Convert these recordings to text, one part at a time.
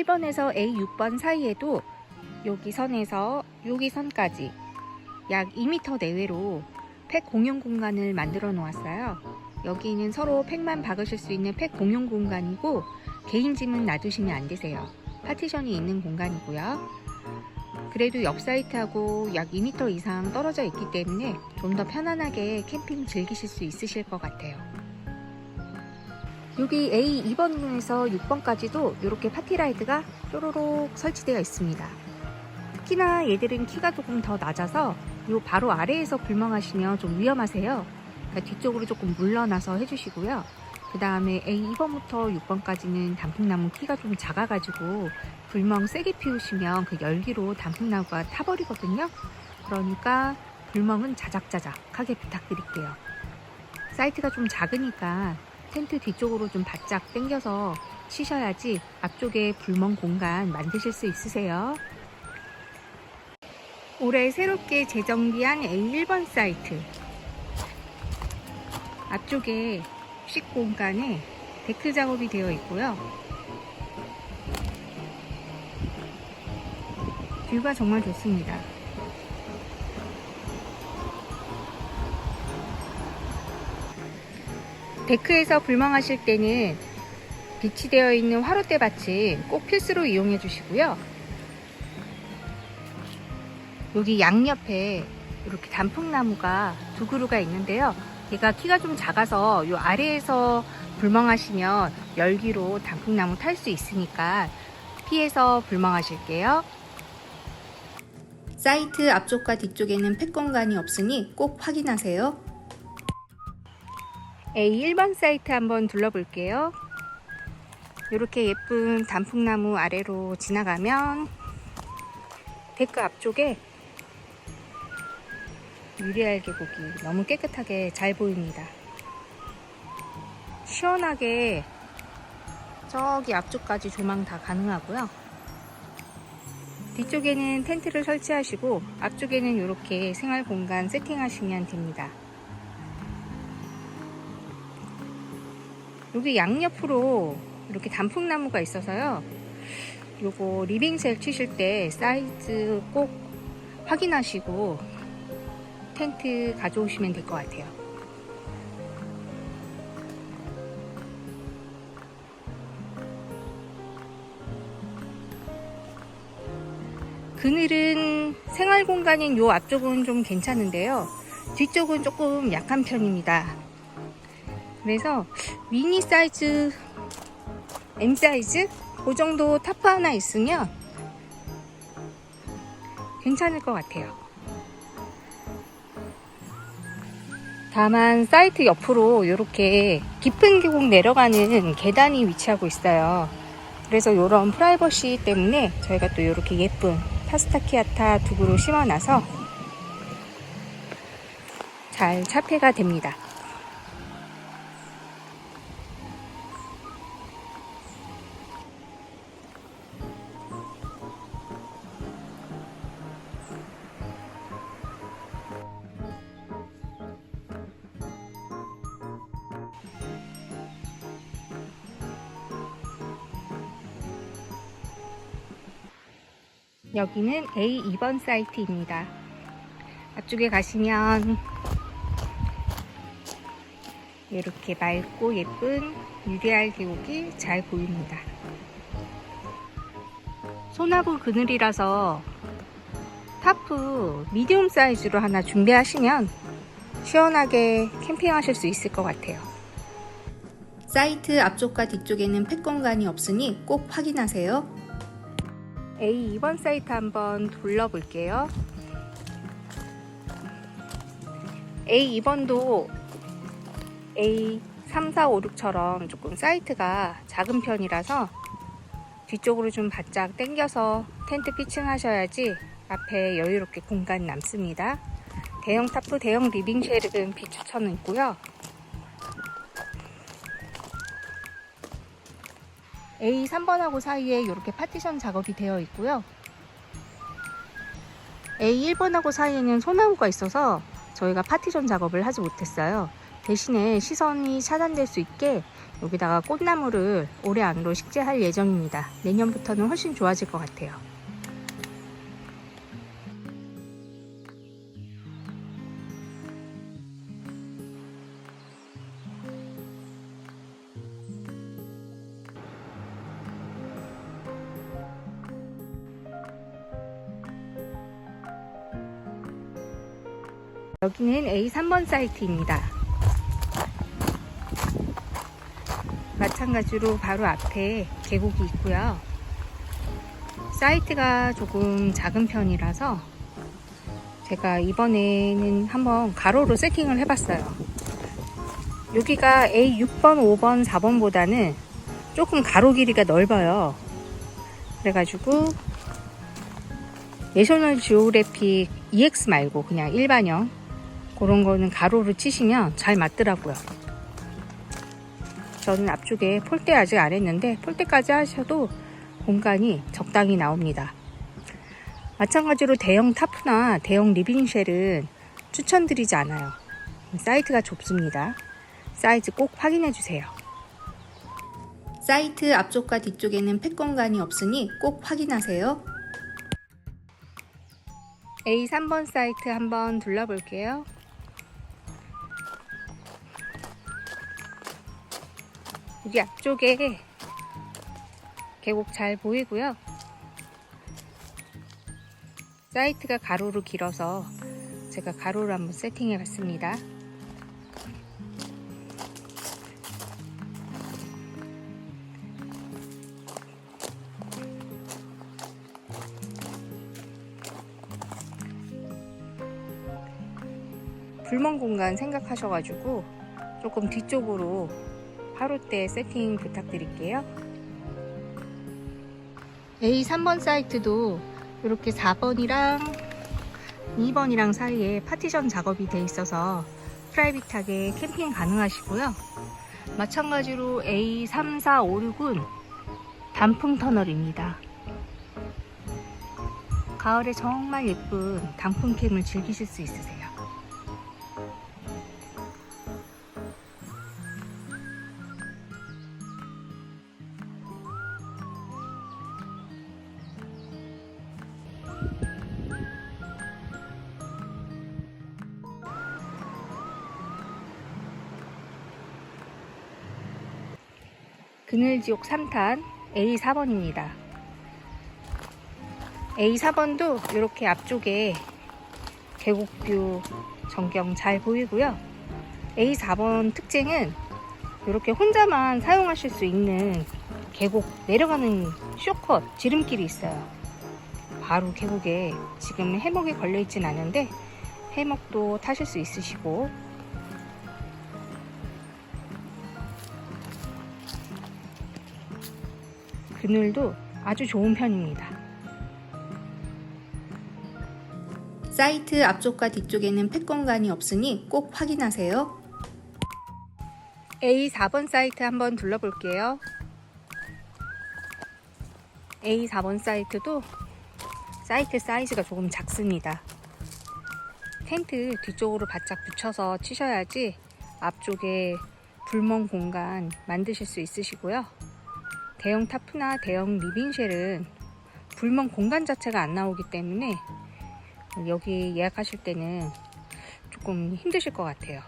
A1번에서 A6번 사이에도 여기 선에서 여기 선까지 약 2m 내외로 팩 공용 공간을 만들어 놓았어요. 여기는 서로 팩만 박으실 수 있는 팩 공용 공간이고 개인 짐은 놔두시면 안 되세요. 파티션이 있는 공간이고요. 그래도 옆 사이트하고 약 2m 이상 떨어져 있기 때문에 좀 더 편안하게 캠핑 즐기실 수 있으실 것 같아요. 여기 A 2번에서 6번까지도 이렇게 파티라이드가 쪼로록 설치되어 있습니다. 특히나 얘들은 키가 조금 더 낮아서 요 바로 아래에서 불멍하시면 좀 위험하세요. 그러니까 뒤쪽으로 조금 물러나서 해주시고요. 그 다음에 A 2번부터 6번까지는 단풍나무 키가 좀 작아가지고 불멍 세게 피우시면 그 열기로 단풍나무가 타버리거든요. 그러니까 불멍은 자작자작하게 부탁드릴게요. 사이트가 좀 작으니까 텐트 뒤쪽으로 좀 바짝 당겨서 치셔야지 앞쪽에 불멍 공간 만드실 수 있으세요. 올해 새롭게 재정비한 A1번 사이트. 앞쪽에 식 공간에 데크 작업이 되어 있고요. 뷰가 정말 좋습니다. 데크에서 불멍하실 때는 비치되어 있는 화롯대 받침 꼭 필수로 이용해 주시고요. 여기 양옆에 이렇게 단풍나무가 두 그루가 있는데요. 얘가 키가 좀 작아서 이 아래에서 불멍하시면 열기로 단풍나무 탈 수 있으니까 피해서 불멍하실게요. 사이트 앞쪽과 뒤쪽에는 팩 공간이 없으니 꼭 확인하세요. A1번 사이트 한번 둘러볼게요. 이렇게 예쁜 단풍나무 아래로 지나가면 데크 앞쪽에 유리알 계곡이 너무 깨끗하게 잘 보입니다. 시원하게 저기 앞쪽까지 조망 다 가능하고요. 뒤쪽에는 텐트를 설치하시고 앞쪽에는 이렇게 생활 공간 세팅하시면 됩니다. 여기 양옆으로 이렇게 단풍나무가 있어서요. 요거 리빙셀 치실 때 사이즈 꼭 확인하시고 텐트 가져오시면 될 것 같아요. 그늘은 생활 공간인 요 앞쪽은 좀 괜찮은데요. 뒤쪽은 조금 약한 편입니다. 그래서 미니 사이즈, M 사이즈 그 정도 타프 하나 있으면 괜찮을 것 같아요. 다만 사이트 옆으로 이렇게 깊은 계곡 내려가는 계단이 위치하고 있어요. 그래서 이런 프라이버시 때문에 저희가 또 이렇게 예쁜 파스타키아타 두 그루 심어놔서 잘 차폐가 됩니다. 여기는 A2번 사이트입니다. 앞쪽에 가시면 이렇게 맑고 예쁜 유리알 계곡이 잘 보입니다. 소나무 그늘이라서 타프 미디움 사이즈로 하나 준비하시면 시원하게 캠핑하실 수 있을 것 같아요. 사이트 앞쪽과 뒤쪽에는 팩 공간이 없으니 꼭 확인하세요. A 2번 사이트 한번 둘러볼게요. A 2번도 A 3, 4, 5, 6처럼 조금 사이트가 작은 편이라서 뒤쪽으로 좀 바짝 당겨서 텐트 피칭하셔야지 앞에 여유롭게 공간 남습니다. 대형 타프, 대형 리빙 쉘은 비추천은 있고요. A 3번하고 사이에 이렇게 파티션 작업이 되어 있고요. A 1번하고 사이에는 소나무가 있어서 저희가 파티션 작업을 하지 못했어요. 대신에 시선이 차단될 수 있게 여기다가 꽃나무를 올해 안으로 식재할 예정입니다. 내년부터는 훨씬 좋아질 것 같아요. 여기는 A3번 사이트입니다. 마찬가지로 바로 앞에 계곡이 있고요. 사이트가 조금 작은 편이라서 제가 이번에는 한번 가로로 세팅을 해봤어요. 여기가 A6번, 5번, 4번보다는 조금 가로 길이가 넓어요. 그래가지고 내셔널 지오그래픽 EX 말고 그냥 일반형 그런 거는 가로로 치시면 잘 맞더라고요. 저는 앞쪽에 폴대 아직 안 했는데 폴대까지 하셔도 공간이 적당히 나옵니다. 마찬가지로 대형 타프나 대형 리빙쉘은 추천드리지 않아요. 사이트가 좁습니다. 사이즈 꼭 확인해 주세요. 사이트 앞쪽과 뒤쪽에는 팩 공간이 없으니 꼭 확인하세요. A3번 사이트 한번 둘러볼게요. 여기 앞쪽에 계곡 잘 보이고요. 사이트가 가로로 길어서 제가 가로로 한번 세팅해 봤습니다. 불멍 공간 생각하셔가지고 조금 뒤쪽으로 하루때 세팅 부탁드릴게요. A3번 사이트도 이렇게 4번이랑 2번이랑 사이에 파티션 작업이 돼 있어서 프라이빗하게 캠핑 가능하시고요. 마찬가지로 A3, 4, 5, 6은 단풍 터널입니다. 가을에 정말 예쁜 단풍 캠을 즐기실 수 있으세요. 그늘지옥 3탄 A4번입니다. A4번도 이렇게 앞쪽에 계곡뷰 전경 잘 보이고요. A4번 특징은 이렇게 혼자만 사용하실 수 있는 계곡 내려가는 쇼컷 지름길이 있어요. 바로 계곡에 지금 해먹이 걸려 있진 않은데 해먹도 타실 수 있으시고 그늘도 아주 좋은 편입니다. 사이트 앞쪽과 뒤쪽에는 팩 공간이 없으니 꼭 확인하세요. A4번 사이트 한번 둘러볼게요. A4번 사이트도 사이트 사이즈가 조금 작습니다. 텐트 뒤쪽으로 바짝 붙여서 치셔야지 앞쪽에 불멍 공간 만드실 수 있으시고요. 대형 타프나 대형 리빙쉘은 불멍 공간 자체가 안 나오기 때문에 여기 예약하실 때는 조금 힘드실 것 같아요.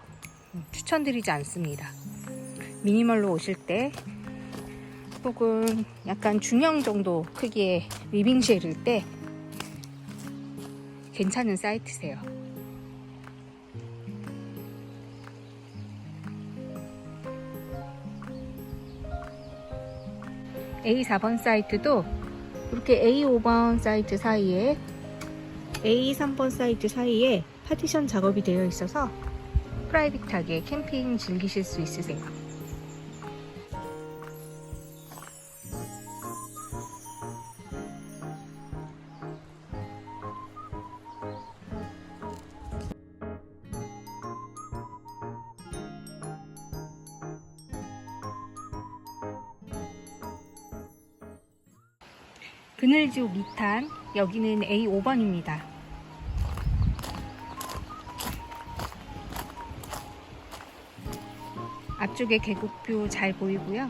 추천드리지 않습니다. 미니멀로 오실 때 혹은 약간 중형 정도 크기의 리빙쉘일 때 괜찮은 사이트세요. A4번 사이트도 이렇게 A5번 사이트 사이에 A3번 사이트 사이에 파티션 작업이 되어 있어서 프라이빗하게 캠핑 즐기실 수 있으세요. 그늘지옥 2탄 여기는 A5번입니다. 앞쪽에 계곡뷰 잘 보이고요.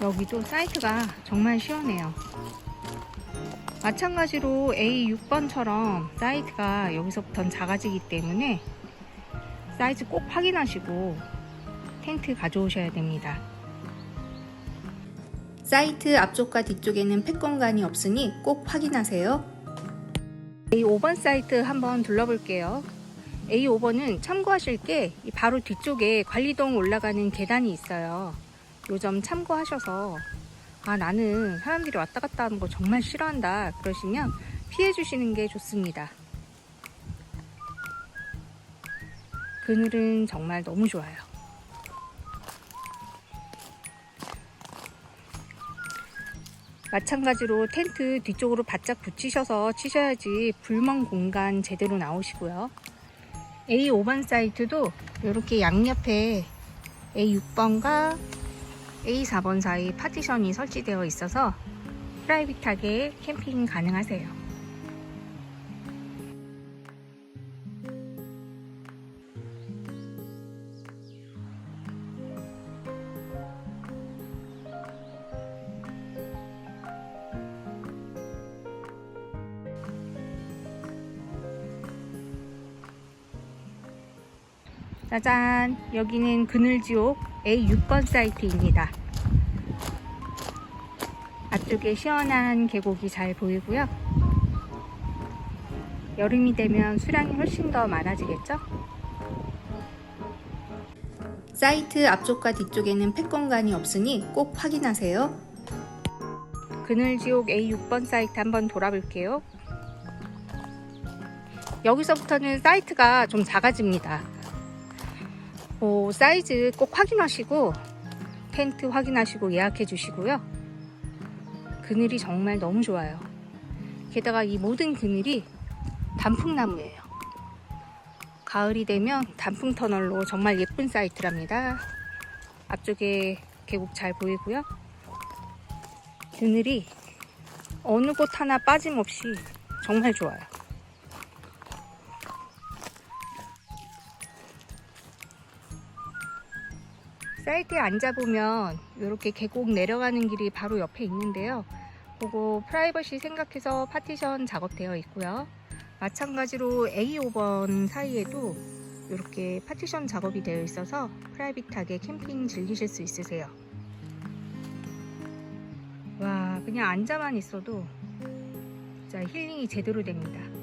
여기도 사이트가 정말 시원해요. 마찬가지로 A6번처럼 사이트가 여기서부터는 작아지기 때문에 사이즈 꼭 확인하시고 텐트 가져오셔야 됩니다. 사이트 앞쪽과 뒤쪽에는 팩 공간이 없으니 꼭 확인하세요. A5번 사이트 한번 둘러볼게요. A5번은 참고하실 게 바로 뒤쪽에 관리동 올라가는 계단이 있어요. 요 점 참고하셔서 아 나는 사람들이 왔다 갔다 하는 거 정말 싫어한다 그러시면 피해 주시는 게 좋습니다. 그늘은 정말 너무 좋아요. 마찬가지로 텐트 뒤쪽으로 바짝 붙이셔서 치셔야지 불멍 공간 제대로 나오시고요. A5번 사이트도 이렇게 양옆에 A6번과 A4번 사이 파티션이 설치되어 있어서 프라이빗하게 캠핑 가능하세요. 짜잔! 여기는 그늘지옥 A6번 사이트입니다. 앞쪽에 시원한 계곡이 잘 보이고요. 여름이 되면 수량이 훨씬 더 많아지겠죠? 사이트 앞쪽과 뒤쪽에는 팩 공간이 없으니 꼭 확인하세요. 그늘지옥 A6번 사이트 한번 돌아볼게요. 여기서부터는 사이트가 좀 작아집니다. 어, 사이즈 꼭 확인하시고 텐트 확인하시고 예약해 주시고요. 그늘이 정말 너무 좋아요. 게다가 이 모든 그늘이 단풍나무예요. 가을이 되면 단풍 터널로 정말 예쁜 사이트랍니다. 앞쪽에 계곡 잘 보이고요. 그늘이 어느 곳 하나 빠짐없이 정말 좋아요. 사이트에 앉아보면 이렇게 계곡 내려가는 길이 바로 옆에 있는데요. 그거 프라이버시 생각해서 파티션 작업되어 있고요. 마찬가지로 A5번 사이에도 이렇게 파티션 작업이 되어 있어서 프라이빗하게 캠핑 즐기실 수 있으세요. 와, 그냥 앉아만 있어도 진짜 힐링이 제대로 됩니다.